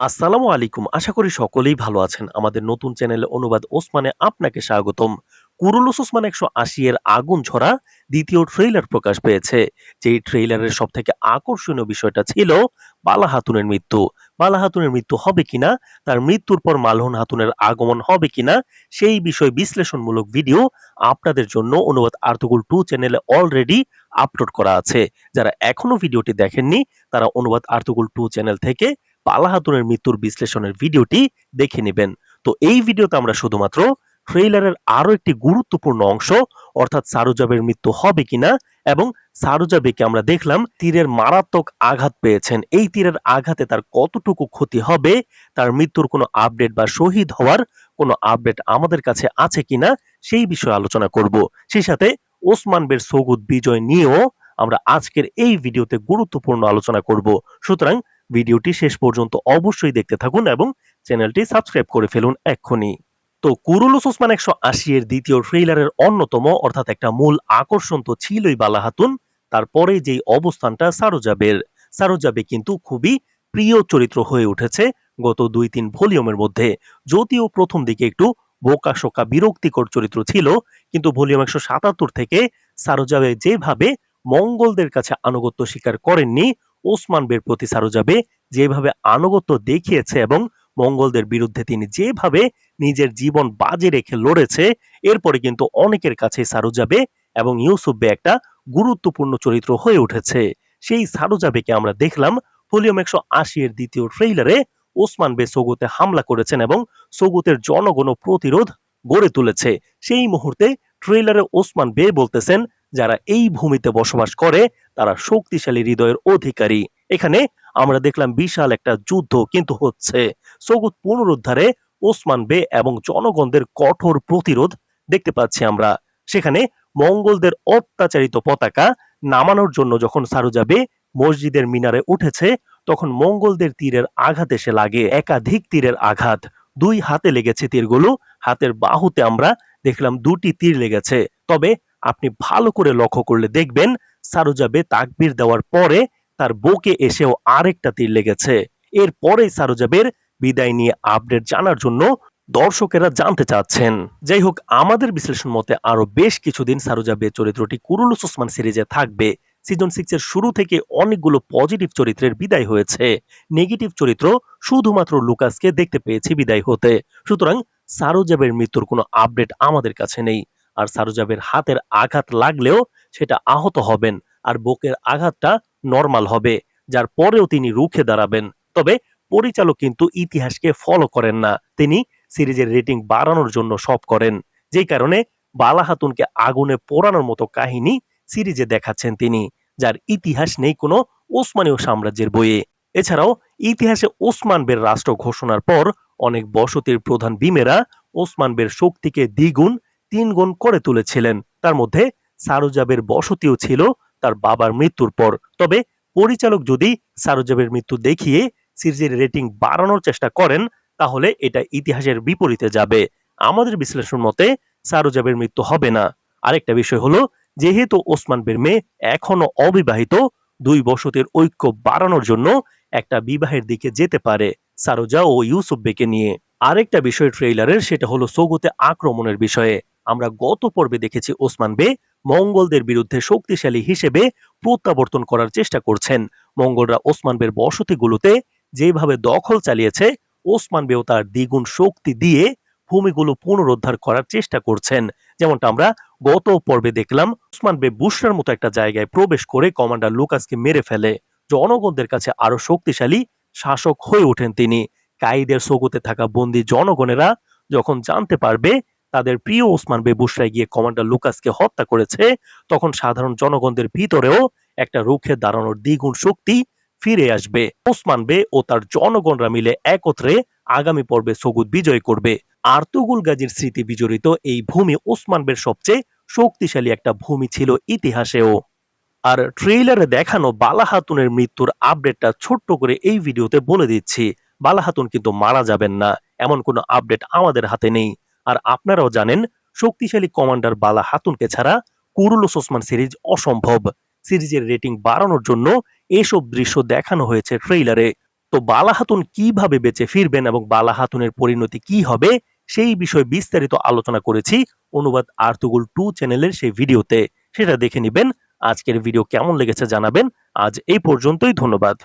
আসসালামু আলাইকুম। আশা করি সকলেই ভালো আছেন। আমাদের নতুন চ্যানেলে অনুবাদ ওসমানে আপনাকে স্বাগতম। কুরুলুস ওসমান ১৮০ এর আগুন ঝরা দ্বিতীয় ট্রেইলার প্রকাশ পেয়েছে। যেই ট্রেইলারের সব থেকে আকর্ষণীয় বিষয়টা ছিল বালা হাতুনের মৃত্যু। বালা হাতুনের মৃত্যু হবে কিনা, তার মৃত্যুর পর মালহন হাতুনের আগমন হবে কিনা, সেই বিষয়ে বিশ্লেষণমূলক ভিডিও আপনাদের জন্য অনুবাদ আর্তুকুল 2 চ্যানেলে অলরেডি আপলোড করা আছে। যারা এখনও ভিডিওটি দেখেননি, তারা অনুবাদ আর্তুকুল 2 চ্যানেল থেকে পালা হাতুনের মৃত্যুর বিশ্লেষণের ভিডিওটি দেখে নেবেন। তো এই ভিডিওতে আমরা শুধুমাত্র ট্রেইলারের আরও একটি গুরুত্বপূর্ণ অংশ, অর্থাৎ সারুজাবের মৃত্যু হবে কিনা এবং সারুজাবেকে আমরা দেখলাম তীরের মারাত্মক আঘাত পেয়েছেন। এই তীরের আঘাতে তার কতটুকু ক্ষতি হবে, তার মৃত্যুর কোনো আপডেট বা শহীদ হওয়ার কোনো আপডেট আমাদের কাছে আছে কিনা সেই বিষয়ে আলোচনা করব। সেই সাথে ওসমান বের সৌগুদ বিজয় নিয়েও আমরা আজকের এই ভিডিওতে গুরুত্বপূর্ণ আলোচনা করব। সুতরাং ভিডিওটি শেষ পর্যন্ত অবশ্যই দেখতে থাকুন এবং চ্যানেলটি সাবস্ক্রাইব করে ফেলুন এক্ষুনি। তো কুরুলুস ওসমান একশো আশি এর দ্বিতীয় ট্রেইলারের অন্যতম, অর্থাৎ একটা মূল আকর্ষণ তো ছিলই বালা হাতুন তারপরে যেই অবস্থানটা সারোজাবের। সারোজাবে কিন্তু খুবই প্রিয় চরিত্র হয়ে উঠেছে গত দুই তিন ভলিউমের মধ্যে। যদিও প্রথম দিকে একটু বোকা শোকা বিরক্তিকর চরিত্র ছিল, কিন্তু ভলিউম একশো সাতাত্তর থেকে সারোজাবে যেভাবে মঙ্গলদের কাছে আনুগত্য স্বীকার করেননি ওসমান বের প্রতি সারোজাবে যেভাবে আনুগত্য দেখিয়েছে এবং মঙ্গলদের বিরুদ্ধে তিনি যেভাবে নিজের জীবন বাজে রেখে লড়েছে, এরপরে কিন্তু অনেকের কাছে সারুজাবে এবং ইউসুফ বে একটা গুরুত্বপূর্ণ চরিত্র হয়ে উঠেছে। সেই সারুজাবেকে আমরা দেখলাম ভলিউম একশো আশি এর দ্বিতীয় ট্রেইলারে ওসমান বে সৌগতে হামলা করেছেন এবং সৌগতের জনগণ প্রতিরোধ গড়ে তুলেছে। সেই মুহূর্তে ট্রেইলারে ওসমান বে বলতেছেন যারা এই ভূমিতে বসবাস করে, তারা শক্তিশালী হৃদয়ের অধিকারী। এখানে আমরা দেখলাম বিশাল একটা যুদ্ধ কিন্তু হচ্ছে। সৌগুত পুনরুদ্ধারে ওসমান বে এবং জনগণদের কঠোর প্রতিরোধ দেখতে পাচ্ছি আমরা। সেখানে মঙ্গলদের অত্যাচারিত পতাকা নামানোর জন্য যখন সারুজাবে মসজিদের মিনারে উঠেছে, তখন মঙ্গলদের তীরের আঘাত এসে লাগে, একাধিক তীরের আঘাত। দুই হাতে লেগেছে তীরগুলো, হাতের বাহুতে আমরা দেখলাম দুটি তীর লেগেছে। তবে আপনি ভালো করে লক্ষ্য করলে দেখবেন সারুজাবে তাকবির দেওয়ার পরে তার বুকে এসেও আরেকটা তীর লেগেছে। এরপরেই সারুজাবের বিদায় নিয়ে আপডেট জানার জন্য দর্শকেরা জানতে চাচ্ছেন। যাই হোক, আমাদের বিশ্লেষণ মতে আরও বেশ কিছুদিন সারুজাবে চরিত্রটি কুরুলুস ওসমান সিরিজে থাকবে। সিজন সিক্স এর শুরু থেকে অনেকগুলো পজিটিভ চরিত্রের বিদায় হয়েছে। নেগেটিভ চরিত্র শুধুমাত্র লুকাসকে দেখতে পেয়েছি বিদায় হতে। সুতরাং সারোজাবের মৃত্যুর কোনো আপডেট আমাদের কাছে নেই। আর সারুজাবের হাতের আঘাত লাগলেও সেটা আহত হবেন আর বুকের আঘাতটা নর্মাল হবে, যার পরেও তিনি রুখে দাঁড়াবেন। তবে পরিচালক কিন্তু ইতিহাসকে ফলো করেন না। তিনি সিরিজের রেটিং বাড়ানোর জন্য সব করেন। যেই কারণে বালা হাতুনকে আগুনে পোড়ানোর মতো কাহিনী সিরিজে দেখাচ্ছেন তিনি, যার ইতিহাস নেই কোনো ওসমানীয় সাম্রাজ্যের বইয়ে। এছাড়াও ইতিহাসে ওসমান বের রাষ্ট্র ঘোষণার পর অনেক বসতির প্রধান বিমেরা ওসমান বের শক্তিকে দ্বিগুণ তিন গুণ করে তুলেছিলেন। তার মধ্যে সারুজাবের বসতিও ছিল তার বাবার মৃত্যুর পর। তবে পরিচালক যদি সারুজাবের মৃত্যু দেখিয়ে সিরিজের রেটিং বাড়ানোর চেষ্টা করেন, তাহলে এটা ইতিহাসের বিপরীতে যাবে। আমাদের বিশ্লেষণ মতে সারুজাবের মৃত্যু হবে না। আরেকটা বিষয় হলো, যেহেতু ওসমান বের মেয়ে এখনও অবিবাহিত, দুই বসতির ঐক্য বাড়ানোর জন্য একটা বিবাহের দিকে যেতে পারে সারোজা ও ইউসুফ বেকে নিয়ে। আরেকটা বিষয় ট্রেইলারের, সেটা হলো সৌগতে আক্রমণের বিষয়ে। আমরা গত পর্বে দেখেছি ওসমান বে মঙ্গলদের বিরুদ্ধে শক্তিশালী হিসেবে প্রত্যাবর্তন করার চেষ্টা করছেন। মঙ্গলরা ওসমান বের বসতিগুলোতে যেভাবে দখল চালিয়েছে, ওসমান বেও তার দ্বিগুণ শক্তি দিয়ে ভূমিগুলো পুনরুদ্ধার করার চেষ্টা করছেন। যেমনটা আমরা গত পর্বে দেখলাম, ওসমান বে বুশরার মতো একটা জায়গায় প্রবেশ করে কমান্ডার লুকাসকে মেরে ফেলে। জনগণদের কাছে আরও শক্তিশালী শাসক হয়ে ওঠেন তিনি। কাইদের সগুতে থাকা বন্দী জনগণেরা যখন জানতে পারবে তাদের প্রিয় ওসমান বে বুশরায় গিয়ে কমান্ডার লুকাসকে হত্যা করেছে, তখন সাধারণ জনগণদের ভিতরেও একটা রুখে দাঁড়ানোর দ্বিগুণ শক্তি ফিরে আসবে। ওসমান বে ও তার জনগণরা মিলে একত্রে আগামী পর্বে সগুদ বিজয় করবে। আর্তুগুল গাজীর স্মৃতি বিজড়িত এই ভূমি ওসমান বের সবচেয়ে শক্তিশালী একটা ভূমি ছিল ইতিহাসেও। আর ট্রেইলারে দেখানো বালা হাতুনের মৃত্যুর আপডেটটা ছোট্ট করে এই ভিডিওতে বলে দিচ্ছি বালা হাতুন কিন্তু মারা যাবেন না, এমন কোনো আপডেট আমাদের হাতে নেই। আর আপনারাও জানেন, শক্তিশালী কমান্ডার বালা হাতুনকে ছাড়া কুরুলুস ওসমান সিরিজ অসম্ভব। সিরিজের রেটিং বাড়ানোর জন্য এসব দৃশ্য দেখানো হয়েছে ট্রেইলারে। তো তো বালা হাতুন কীভাবে বেঁচে ফিরবেন এবং বালা হাতুনের পরিণতি কি হবে, সেই বিষয়ে বিস্তারিত আলোচনা করেছি অনুবাদ আর্তুগুল টু চ্যানেলের সেই ভিডিওতে। সেটা দেখে নিবেন, আজকের ভিডিও কেমন লেগেছে জানাবেন। আজ এই পর্যন্তই, ধন্যবাদ।